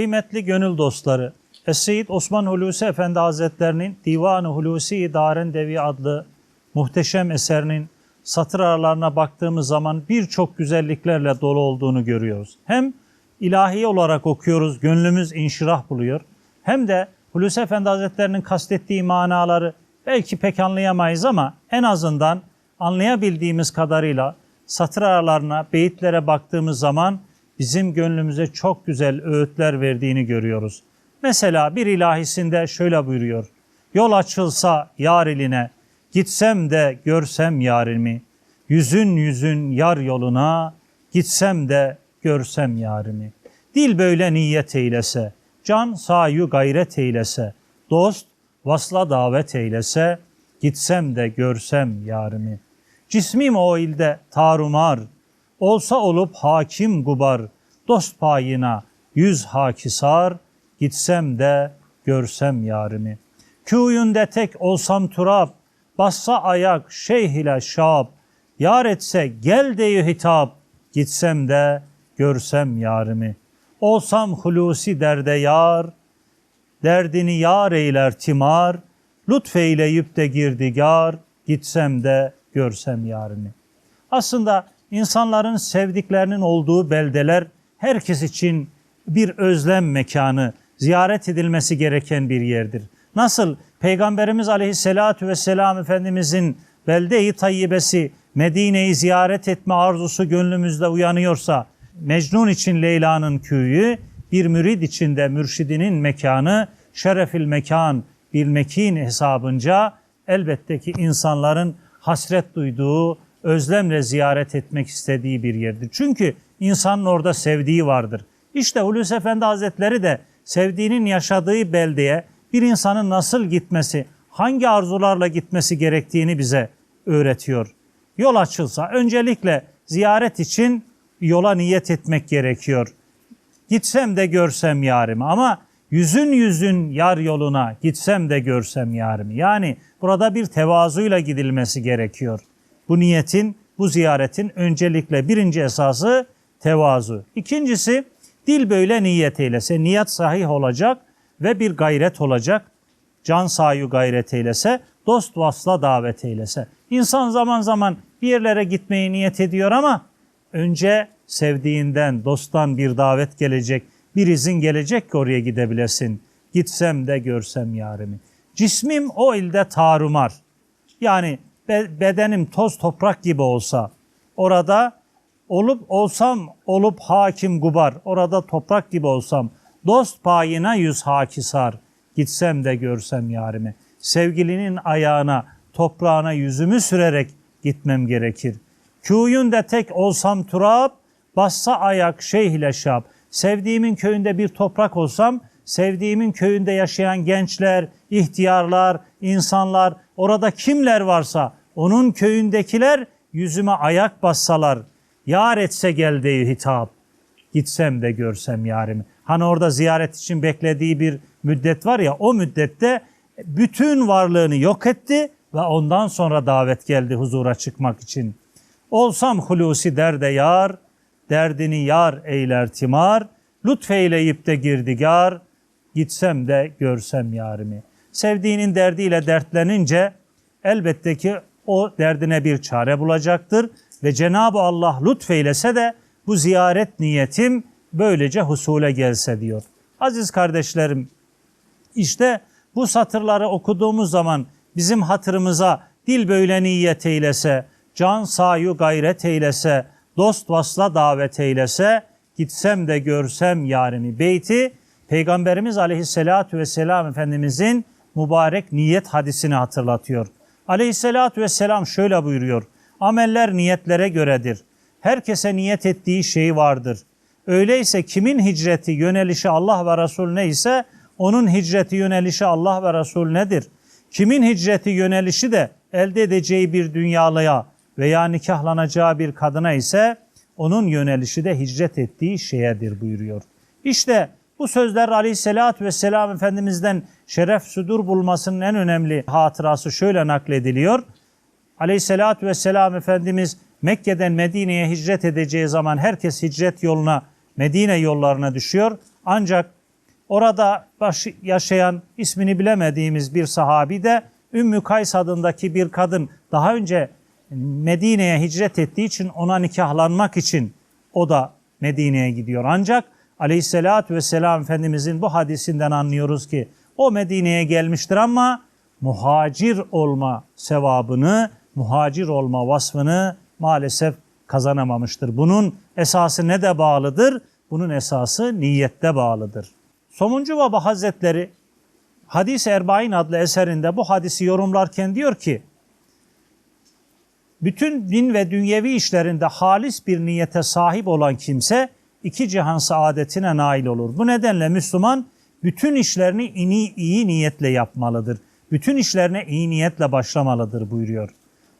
Kıymetli gönül dostları, Es-Seyyid Osman Hulusi Efendi Hazretlerinin Divan-ı Hulusi İdaren Devi adlı muhteşem eserinin satır aralarına baktığımız zaman birçok güzelliklerle dolu olduğunu görüyoruz. Hem ilahi olarak okuyoruz, gönlümüz inşirah buluyor. Hem de Hulusi Efendi Hazretlerinin kastettiği manaları belki pek anlayamayız ama en azından anlayabildiğimiz kadarıyla satır aralarına, beyitlere baktığımız zaman bizim gönlümüze çok güzel öğütler verdiğini görüyoruz. Mesela bir ilahisinde şöyle buyuruyor. Yol açılsa yar eline, gitsem de görsem yarimi. Yüzün yüzün yar yoluna, gitsem de görsem yarimi. Dil böyle niyet eylese, can sayu gayret eylese, dost vasla davet eylese, gitsem de görsem yarimi. Cismim o ilde tarumar, olsa olup hakim gubar, dost payına yüz hakisar, gitsem de görsem yarimi. Kuyunde tek olsam turab, bassa ayak şeyh ile şab, yar etse gel deyi hitap, gitsem de görsem yarimi. Olsam hulusi derde yar, derdini yar eyler timar, lütfeyleyip de girdigar, gitsem de görsem yarimi. Aslında insanların sevdiklerinin olduğu beldeler herkes için bir özlem mekanı, ziyaret edilmesi gereken bir yerdir. Nasıl Peygamberimiz Aleyhisselatü Vesselam Efendimizin belde-i tayyibesi Medine'yi ziyaret etme arzusu gönlümüzde uyanıyorsa, Mecnun için Leyla'nın köyü, bir mürid için de mürşidinin mekanı, şerefil mekan bil mekin hesabınca elbette ki insanların hasret duyduğu, özlemle ziyaret etmek istediği bir yerdir. Çünkü insanın orada sevdiği vardır. İşte Hulusi Efendi Hazretleri de sevdiğinin yaşadığı beldeye bir insanın nasıl gitmesi, hangi arzularla gitmesi gerektiğini bize öğretiyor. Yol açılsa öncelikle ziyaret için yola niyet etmek gerekiyor. Gitsem de görsem yarimi ama yüzün yüzün yar yoluna gitsem de görsem yarimi. Yani burada bir tevazuyla gidilmesi gerekiyor. Bu niyetin, bu ziyaretin öncelikle birinci esası tevazu. İkincisi dil böyle niyet eylese, niyet sahih olacak ve bir gayret olacak. Can sayu gayret eylese, dost vasla davet eylese. İnsan zaman zaman bir yerlere gitmeyi niyet ediyor ama önce sevdiğinden, dosttan bir davet gelecek, bir izin gelecek ki oraya gidebilesin. Gitsem de görsem yarimi. Cismim o ilde tarumar. Yani bedenim toz toprak gibi olsa, orada olup olsam olup hakim gubar, orada toprak gibi olsam, dost payına yüz hakisar, gitsem de görsem yarimi. Sevgilinin ayağına, toprağına yüzümü sürerek gitmem gerekir. Kuyun de tek olsam turab, bassa ayak şeyhle şab. Sevdiğimin köyünde bir toprak olsam, sevdiğimin köyünde yaşayan gençler, ihtiyarlar, insanlar, orada kimler varsa onun köyündekiler yüzüme ayak bassalar, yar etse gel diye hitap. Gitsem de görsem yarimi. Hani orada ziyaret için beklediği bir müddet var ya o müddette bütün varlığını yok etti ve ondan sonra davet geldi huzura çıkmak için. Olsam hulusi derde yar, derdini yar eyler timar, lütfeyleyip de girdigar, gitsem de görsem yarimi. Sevdiğinin derdiyle dertlenince elbette ki o derdine bir çare bulacaktır ve Cenab-ı Allah lütfeylese de bu ziyaret niyetim böylece husule gelse diyor. Aziz kardeşlerim işte bu satırları okuduğumuz zaman bizim hatırımıza dil böyle niyet eylese, can sayu gayret eylese, dost vasla davet eylese, gitsem de görsem yarimi beyti Peygamberimiz aleyhissalatu vesselam Efendimizin mübarek niyet hadisini hatırlatıyor. Aleyhissalatü vesselam şöyle buyuruyor. Ameller niyetlere göredir. Herkese niyet ettiği şey vardır. Öyleyse kimin hicreti, yönelişi Allah ve Resul neyse onun hicreti, yönelişi Allah ve Resul nedir? Kimin hicreti, yönelişi de elde edeceği bir dünyalıya veya nikahlanacağı bir kadına ise onun yönelişi de hicret ettiği şeyedir buyuruyor. İşte bu sözler aleyhissalatü vesselam Efendimiz'den şeref sudur bulmasının en önemli hatırası şöyle naklediliyor. Aleyhissalatü vesselam Efendimiz Mekke'den Medine'ye hicret edeceği zaman herkes hicret yoluna, Medine yollarına düşüyor. Ancak Orada yaşayan ismini bilemediğimiz bir sahabi de Ümmü Kays adındaki bir kadın daha önce Medine'ye hicret ettiği için ona nikahlanmak için o da Medine'ye gidiyor. Ancak aleyhissalatü vesselam Efendimizin bu hadisinden anlıyoruz ki o Medine'ye gelmiştir ama muhacir olma sevabını, muhacir olma vasfını maalesef kazanamamıştır. Bunun esası ne de bağlıdır? Bunun esası niyette bağlıdır. Somuncu Baba Hazretleri Hadis-i Erbain adlı eserinde bu hadisi yorumlarken diyor ki, bütün din ve dünyevi işlerinde halis bir niyete sahip olan kimse iki cihan saadetine nail olur. Bu nedenle Müslüman bütün işlerini iyi, iyi niyetle yapmalıdır. Bütün işlerine iyi niyetle başlamalıdır buyuruyor.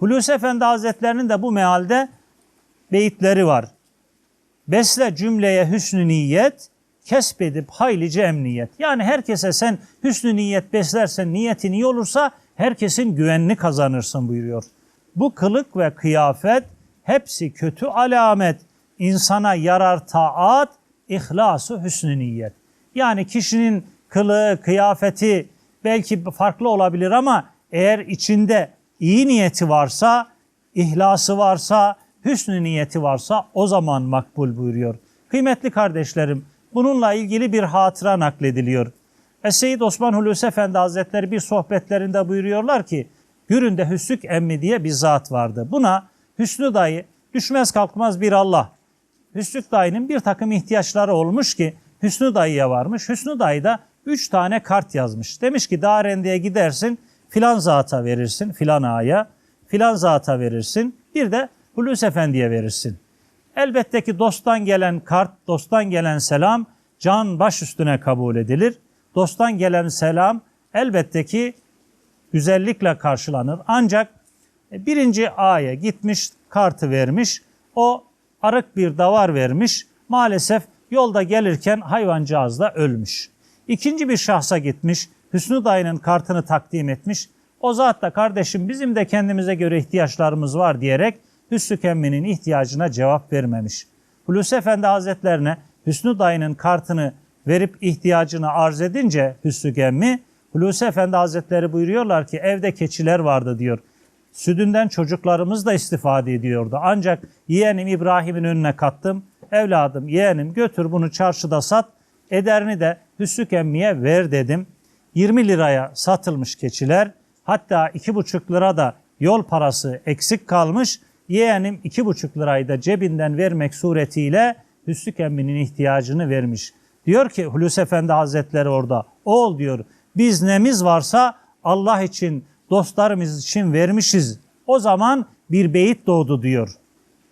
Hulusi Efendi Hazretlerinin de bu mealde beyitleri var. Besle cümleye hüsnü niyet, kesbedip haylice emniyet. Yani herkese sen hüsnü niyet beslersen, niyetin iyi olursa herkesin güvenini kazanırsın buyuruyor. Bu kılık ve kıyafet hepsi kötü alamet. İnsana yarar taat, ihlası hüsnü niyet. Yani kişinin kılığı, kıyafeti belki farklı olabilir ama eğer içinde iyi niyeti varsa, ihlası varsa, hüsnü niyeti varsa o zaman makbul buyuruyor. Kıymetli kardeşlerim, bununla ilgili bir hatıra naklediliyor. Es-Seyyid Osman Hulusi Efendi Hazretleri bir sohbetlerinde buyuruyorlar ki, Gürün'de Hüsnük emmi diye bir zat vardı. Buna Hüsnü dayı düşmez kalkmaz bir Allah. Hüsnük dayının bir takım ihtiyaçları olmuş ki Hüsnü dayıya varmış. Hüsnü dayı da üç tane kart yazmış. Demiş ki Darendi'ye gidersin filan zata verirsin filan ağaya, filan zata verirsin bir de Hulusi Efendi'ye verirsin. Elbette ki dosttan gelen kart, dosttan gelen selam can baş üstüne kabul edilir. Dosttan gelen selam elbette ki güzellikle karşılanır. Ancak birinci A'ya gitmiş, kartı vermiş. O arık bir davar vermiş. Maalesef yolda gelirken hayvancağız da ölmüş. İkinci bir şahsa gitmiş. Hüsnü dayının kartını takdim etmiş. O zat da kardeşim bizim de kendimize göre ihtiyaçlarımız var diyerek Hüsnü Kemmi'nin ihtiyacına cevap vermemiş. Hulusi Efendi Hazretlerine Hüsnü dayının kartını verip ihtiyacını arz edince Hüsnü Kemmi Hulusi Efendi Hazretleri buyuruyorlar ki evde keçiler vardı diyor. Sütünden çocuklarımız da istifade ediyordu. Ancak yeğenim İbrahim'in önüne kattım. Evladım yeğenim götür bunu çarşıda sat. Ederini de Hüsnü Kemmi'ye ver dedim. 20 liraya satılmış keçiler. Hatta 2,5 lira da yol parası eksik kalmış. Yeğenim 2,5 lirayı da cebinden vermek suretiyle Hüsnü Kemmi'nin ihtiyacını vermiş. Diyor ki Hulusi Efendi Hazretleri orada. Oğul diyor biz nemiz varsa Allah için, dostlarımız için vermişiz. O zaman bir beyit doğdu diyor.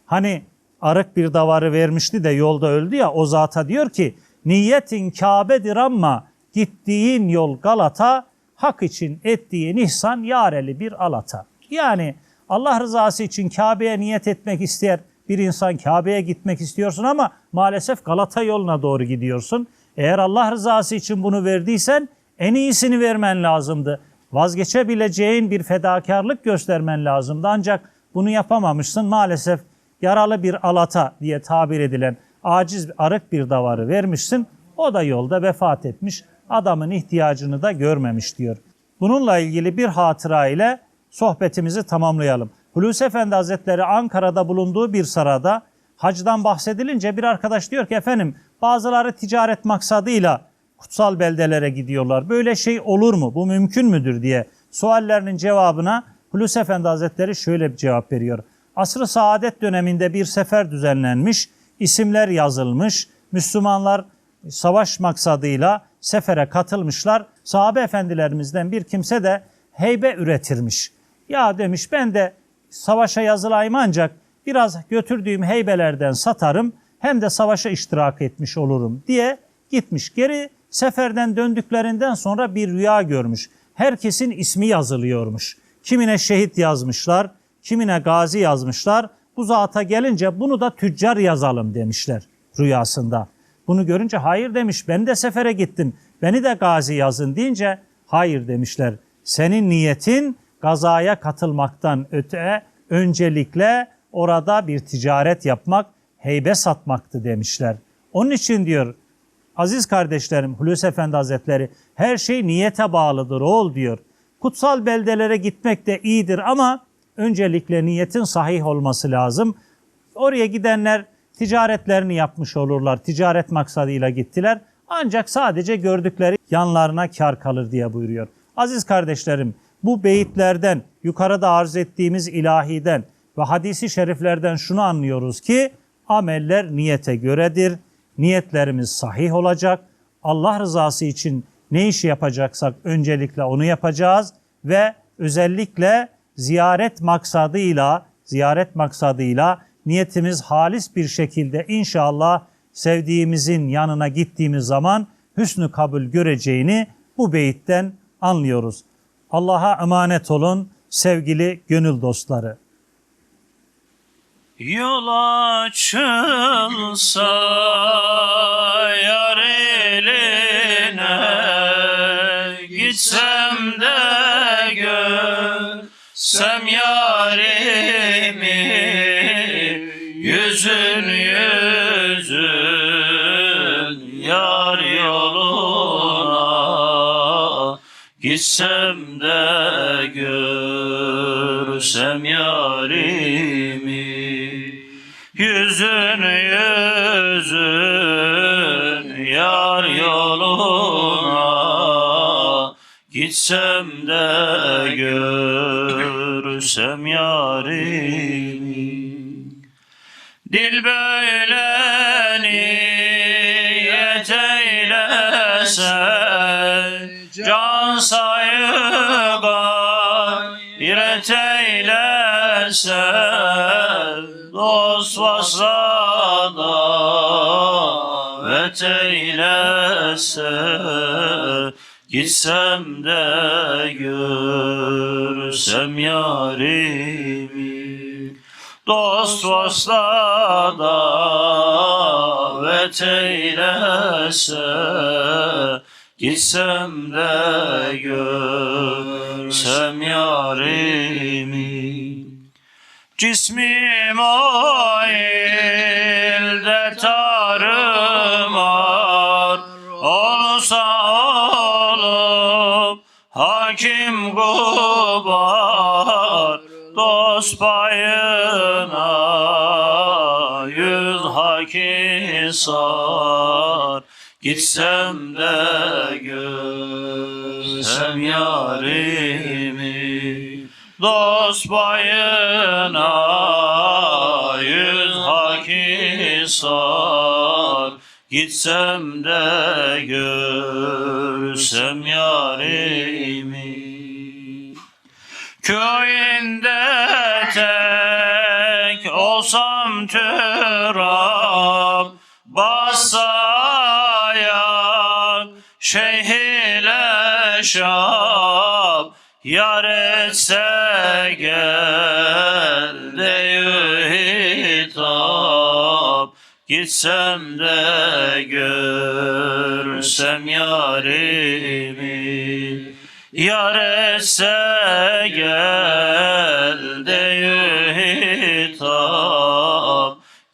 Hani arık bir davarı vermişti de yolda öldü ya o zata diyor ki niyetin Kabe'dir ama gittiğin yol Galata, hak için ettiğin ihsan yareli bir alata. Yani Allah rızası için Kabe'ye niyet etmek ister bir insan Kabe'ye gitmek istiyorsun ama maalesef Galata yoluna doğru gidiyorsun. Eğer Allah rızası için bunu verdiysen en iyisini vermen lazımdı. Vazgeçebileceğin bir fedakarlık göstermen lazımdı. Ancak bunu yapamamışsın. Maalesef yaralı bir alata diye tabir edilen aciz arık bir davarı vermişsin. O da yolda vefat etmiş. Adamın ihtiyacını da görmemiş diyor. Bununla ilgili bir hatıra ile sohbetimizi tamamlayalım. Hulusi Efendi Hazretleri Ankara'da bulunduğu bir sarada hacdan bahsedilince bir arkadaş diyor ki efendim bazıları ticaret maksadıyla kutsal beldelere gidiyorlar. Böyle şey olur mu? Bu mümkün müdür diye suallerinin cevabına Hulusi Efendi Hazretleri şöyle bir cevap veriyor. Asr-ı saadet döneminde bir sefer düzenlenmiş, isimler yazılmış, Müslümanlar savaş maksadıyla sefere katılmışlar. Sahabe efendilerimizden bir kimse de heybe üretirmiş. Ya demiş ben de savaşa yazılayım ancak biraz götürdüğüm heybelerden satarım hem de savaşa iştirak etmiş olurum diye gitmiş. Geri seferden döndüklerinden sonra bir rüya görmüş. Herkesin ismi yazılıyormuş. Kimine şehit yazmışlar, kimine gazi yazmışlar. Bu zata gelince bunu da tüccar yazalım demişler rüyasında. Bunu görünce hayır demiş ben de sefere gittim. Beni de gazi yazın deyince hayır demişler. Senin niyetin gazaya katılmaktan öte öncelikle orada bir ticaret yapmak, heybe satmaktı demişler. Onun için diyor Aziz kardeşlerim, Hulusi Efendi Hazretleri her şey niyete bağlıdır oğul diyor. Kutsal beldelere gitmek de iyidir ama öncelikle niyetin sahih olması lazım. Oraya gidenler ticaretlerini yapmış olurlar. Ticaret maksadıyla gittiler. Ancak sadece gördükleri yanlarına kar kalır diye buyuruyor. Aziz kardeşlerim bu beyitlerden yukarıda arz ettiğimiz ilahiden ve hadisi şeriflerden şunu anlıyoruz ki ameller niyete göredir. Niyetlerimiz sahih olacak. Allah rızası için ne işi yapacaksak öncelikle onu yapacağız ve özellikle ziyaret maksadıyla ziyaret maksadıyla niyetimiz halis bir şekilde inşallah sevdiğimizin yanına gittiğimiz zaman hüsnü kabul göreceğini bu beyitten anlıyoruz. Allah'a emanet olun sevgili gönül dostları. Yol açılsa yar eline Gitsem de görsem yarimi Yüzün yüzün yar yoluna. Gitsem de görsem yarimi. Yüzün yüzün yar yoluna. Gitsem de görsem yarimi Dil böyle niyet eylese Can sayı gayret eylese Dost vasla davet eylese Gitsem de görsem yarimi Dost vasla davet eylese Gitsem de görsem yarimi. Cismim o ilde tarımar Olsa olup hakim kubar Dost yüz haki sar. Gitsem de görsem yarimi. Dost payına yüz haki Gitsem de görsem yarimi. Köyünde tek olsam türab Basayak şeyh ile şab Yar etse gel hitap Gitsem de görsem yarimi. Yar etse gel deyü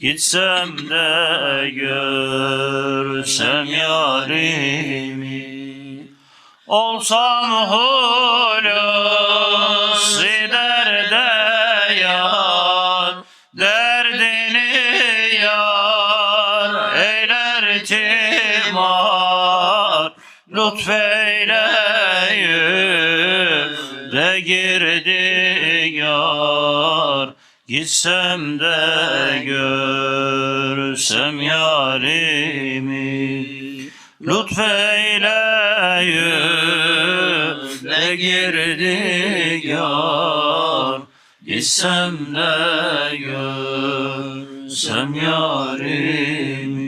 Gitsem de görsem yarimi. Olsam hulusi derde yar. Derdini yar eyler timar. Lütfeyle yüre girdi yar Gitsem de görsem yarimi Lütfeyle yüre girdi yar. Gitsem de görsem yarimi